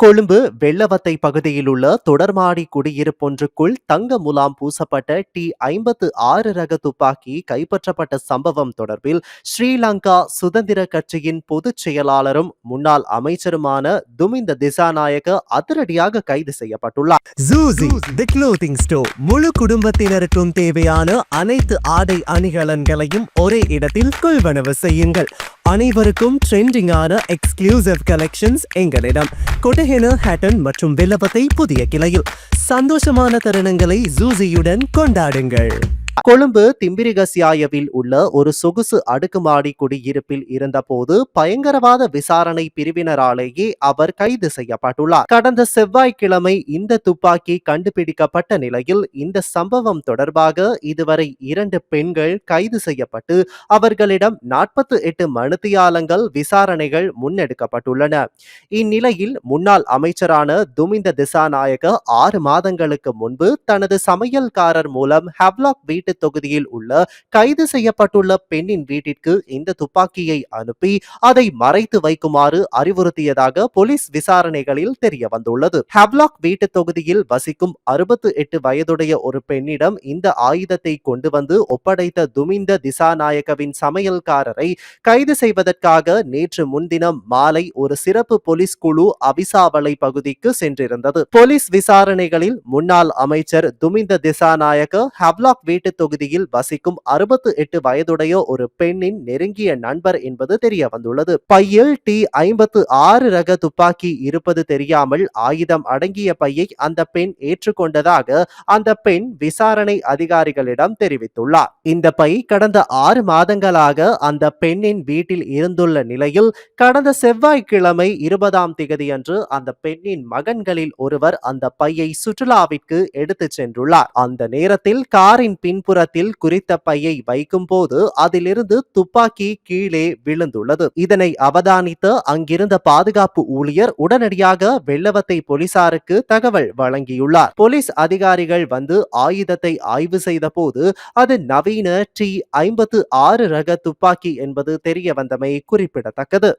கொழும்பு வெள்ளவத்தை பகுதியில் உள்ள தொடர்மாடி குடியிருப்பொன்றுக்குள் தங்க முலாம் பூசப்பட்ட டி ஐம்பத்து ஆறு ரக துப்பாக்கி கைப்பற்றப்பட்ட சம்பவம் தொடர்பில் ஸ்ரீலங்கா சுதந்திர கட்சியின் பொதுச் செயலாளரும் முன்னாள் அமைச்சருமான துமிந்த திசாநாயக அதிரடியாக கைது செய்யப்பட்டுள்ளார். ஜூசி தி க்ளோத்திங் ஸ்டோர் முழு குடும்பத்தினருக்கும் தேவையான அனைத்து ஆடை அணிகலன்களையும் ஒரே இடத்தில் கொள்வனவு செய்யுங்கள். அனைவருக்கும் ட்ரெண்டிங்கான எக்ஸ்க்ளூசிவ் கலெக்ஷன்ஸ் எங்களிடம். கொட்டஹென ஹேட்டன் மற்றும் வில்லபத்தை புதிய கிளையில். சந்தோஷமான தருணங்களை ஜூசியுடன் கொண்டாடுங்கள். கொழும்பு திம்பிரிகசியாயவில் உள்ள ஒரு சொகுசு அடுக்குமாடி குடியிருப்பில் இருந்தபோது பயங்கரவாத விசாரணை பிரிவினராலேயே அவர் கைது செய்யப்பட்டுள்ளார். கடந்த செவ்வாய்க்கிழமை இந்த துப்பாக்கி கண்டுபிடிக்கப்பட்ட நிலையில் இந்த சம்பவம் தொடர்பாக இதுவரை இரண்டு பெண்கள் கைது செய்யப்பட்டு அவர்களிடம் நாற்பத்தி எட்டு மனுத்தியாலங்கள் விசாரணைகள் முன்னெடுக்கப்பட்டுள்ளன. இந்நிலையில் முன்னாள் அமைச்சரான துமிந்த திசாநாயக ஆறு மாதங்களுக்கு முன்பு தனது சமையல்காரர் மூலம் ஹெவ்லாக் வீட்டு தொகுதியில் உள்ள கைது செய்யப்பட்டுள்ள பெண்ணின் வீட்டிற்கு இந்த துப்பாக்கியை அனுப்பி அதை மறைத்து வைக்குமாறு அறிவுறுத்தியதாக போலீஸ் விசாரணைகளில் தெரிய வந்துள்ளது ஹெவ்லாக் வீட்டு தொகுதியில் வசிக்கும் அறுபத்து எட்டு வயதுடைய ஒரு பெண்ணிடம் இந்த ஆயுதத்தை கொண்டு வந்து ஒப்படைத்த துமிந்த திசாநாயகவின் சமையல்காரரை கைது செய்வதற்காக நேற்று முன்தினம் மாலை ஒரு சிறப்பு போலீஸ் குழு அவிசாவளை பகுதிக்கு சென்றிருந்தது. போலீஸ் விசாரணைகளில் முன்னாள் அமைச்சர் துமிந்த திசாநாயக ஹவ்லாக் வீட்டு தொகுதியில் வசிக்கும் அறுபத்து எட்டு வயதுடைய ஒரு பெண்ணின் நெருங்கிய நண்பர் என்பது தெரிய வந்துள்ளது. பையில் டி ஐம்பத்து ஆறு ரக துப்பாக்கி இருப்பது தெரியாமல் ஆயுதம் அடங்கிய பையை அந்த பெண் ஏற்றுக்கொண்டதாக அந்த பெண் விசாரணை அதிகாரிகளிடம் தெரிவித்துள்ளார். இந்த பை கடந்த ஆறு மாதங்களாக அந்த பெண்ணின் வீட்டில் இருந்துள்ள நிலையில் கடந்த செவ்வாய்க்கிழமை இருபதாம் திகதியன்று அந்த பெண்ணின் மகன்களில் ஒருவர் அந்த பையை சுற்றுலாவிற்கு எடுத்துச் சென்றுள்ளார். அந்த நேரத்தில் காரின் பின்புற பின்புறத்தில் குறித்த பையை வைக்கும் போது அதிலிருந்து துப்பாக்கி கீழே விழுந்துள்ளது. இதனை அவதானித்த அங்கிருந்த பாதுகாப்பு ஊழியர் உடனடியாக வெள்ளவத்தை போலீசாருக்கு தகவல் வழங்கியுள்ளார். போலீஸ் அதிகாரிகள் வந்து ஆயுதத்தை ஆய்வு செய்த போது அது நவீன டி ஐம்பத்து ஆறு ரக துப்பாக்கி என்பது தெரிய வந்தமை குறிப்பிடத்தக்கது.